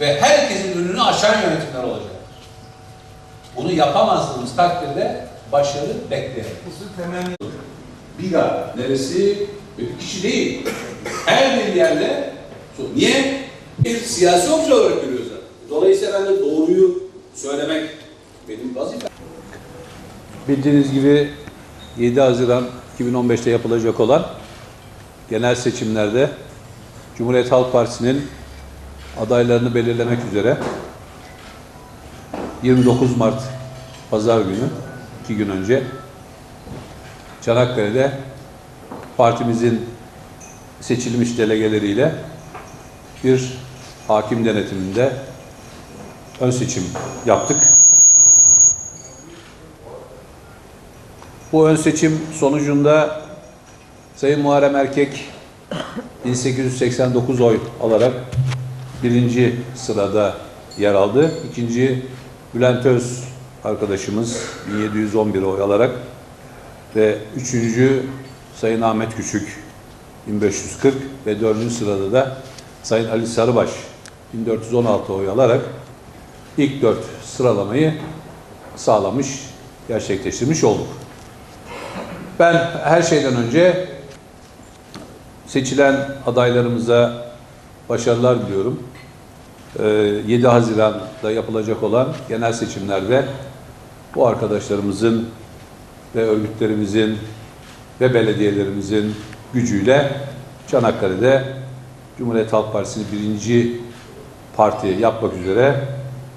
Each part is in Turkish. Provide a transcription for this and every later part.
ve herkesin önünü açan yönetimler olacaktır. Bunu yapamazsınız takdirde başarı bekleyin. Biga neresi bir kişi değil. Her bir yerde niye? Bir siyasi obje olarak görüyoruz zaten. Dolayısıyla ben de doğruyu söylemek benim vazifem. Bildiğiniz gibi 7 Haziran 2015'te yapılacak olan genel seçimlerde Cumhuriyet Halk Partisi'nin adaylarını belirlemek üzere 29 Mart Pazar günü, iki gün önce Çanakkale'de partimizin seçilmiş delegeleriyle bir hakim denetiminde ön seçim yaptık. Bu ön seçim sonucunda Sayın Muharrem Erkek 1889 oy alarak birinci sırada yer aldı. İkinci Bülent Öz arkadaşımız 1711 oy alarak ve üçüncü Sayın Ahmet Küçük 1540 ve dördüncü sırada da Sayın Ali Sarıbaş 1416 oy alarak ilk dört sıralamayı sağlamış, gerçekleştirmiş olduk. Ben her şeyden önce seçilen adaylarımıza başarılar diliyorum. Ee, 7 Haziran'da yapılacak olan genel seçimlerde bu arkadaşlarımızın ve örgütlerimizin ve belediyelerimizin gücüyle Çanakkale'de Cumhuriyet Halk Partisi'ni birinci parti yapmak üzere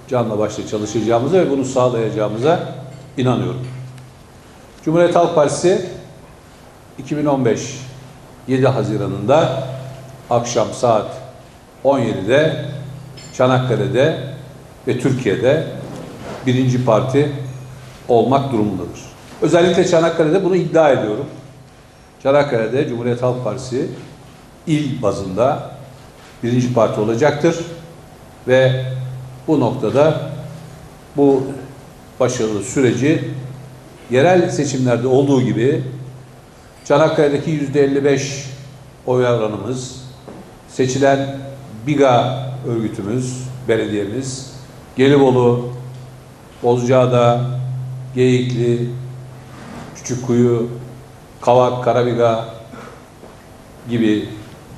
canla başla çalışacağımıza ve bunu sağlayacağımıza inanıyorum. Cumhuriyet Halk Partisi 2015 7 Haziran'ında akşam saat 17'de Çanakkale'de ve Türkiye'de birinci parti olmak durumundadır. Özellikle Çanakkale'de bunu iddia ediyorum. Çanakkale'de Cumhuriyet Halk Partisi il bazında birinci parti olacaktır ve bu noktada bu başarılı süreci yerel seçimlerde olduğu gibi Çanakkale'deki yüzde 55 oy oranımız, seçilen BİGA örgütümüz, belediyemiz, Gelibolu, Bozcaada, Geyikli, Küçükkuyu, Kavak, Karabiga gibi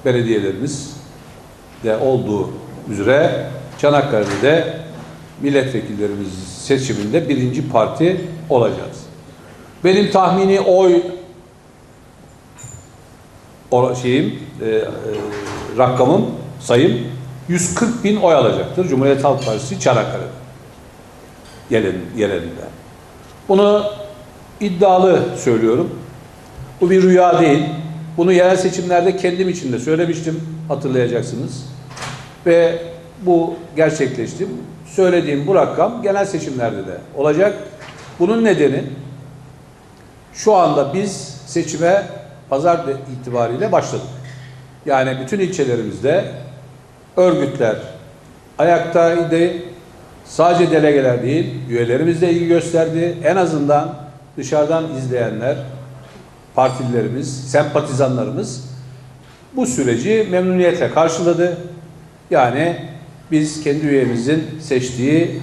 belediyelerimiz de olduğu üzere Çanakkale'de de milletvekillerimiz seçiminde birinci parti olacağız. Benim tahmini oy şeyim, e, e, rakamım, sayım 140 bin oy alacaktır Cumhuriyet Halk Partisi Çanakkale'de. Yerelinde. Bunu iddialı söylüyorum. Bu bir rüya değil. Bunu yerel seçimlerde kendim için de söylemiştim hatırlayacaksınız. Ve bu gerçekleşti. Söylediğim bu rakam genel seçimlerde de olacak. Bunun nedeni şu anda biz seçime pazar itibariyle başladık. Yani bütün ilçelerimizde örgütler ayaktaydı. Sadece delegeler değil, üyelerimiz de ilgi gösterdi. En azından dışarıdan izleyenler, partililerimiz, sempatizanlarımız bu süreci memnuniyetle karşıladı. Yani biz kendi üyemizin seçtiği,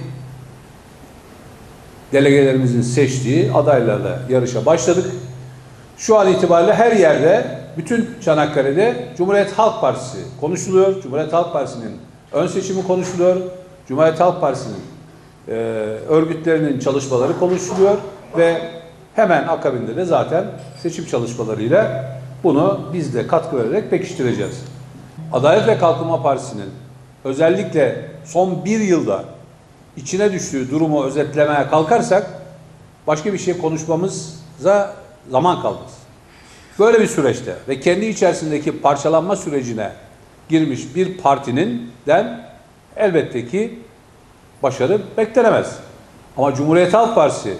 delegelerimizin seçtiği adaylarla yarışa başladık. Şu an itibariyle her yerde, bütün Çanakkale'de Cumhuriyet Halk Partisi konuşuluyor. Cumhuriyet Halk Partisi'nin ön seçimi konuşuluyor. Cumhuriyet Halk Partisi'nin e, örgütlerinin çalışmaları konuşuluyor ve hemen akabinde de zaten seçim çalışmalarıyla bunu biz de katkı vererek pekiştireceğiz. Adalet ve Kalkınma Partisi'nin özellikle son bir yılda içine düştüğü durumu özetlemeye kalkarsak başka bir şey konuşmamıza zaman kalmaz. Böyle bir süreçte ve kendi içerisindeki parçalanma sürecine girmiş bir partinin den elbette ki başarı beklenemez. Ama Cumhuriyet Halk Partisi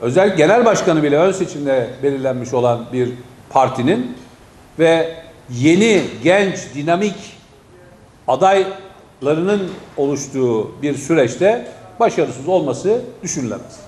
özel genel başkanı bile ön seçimde belirlenmiş olan bir partinin ve yeni, genç, dinamik adaylarının oluştuğu bir süreçte başarısız olması düşünülemez.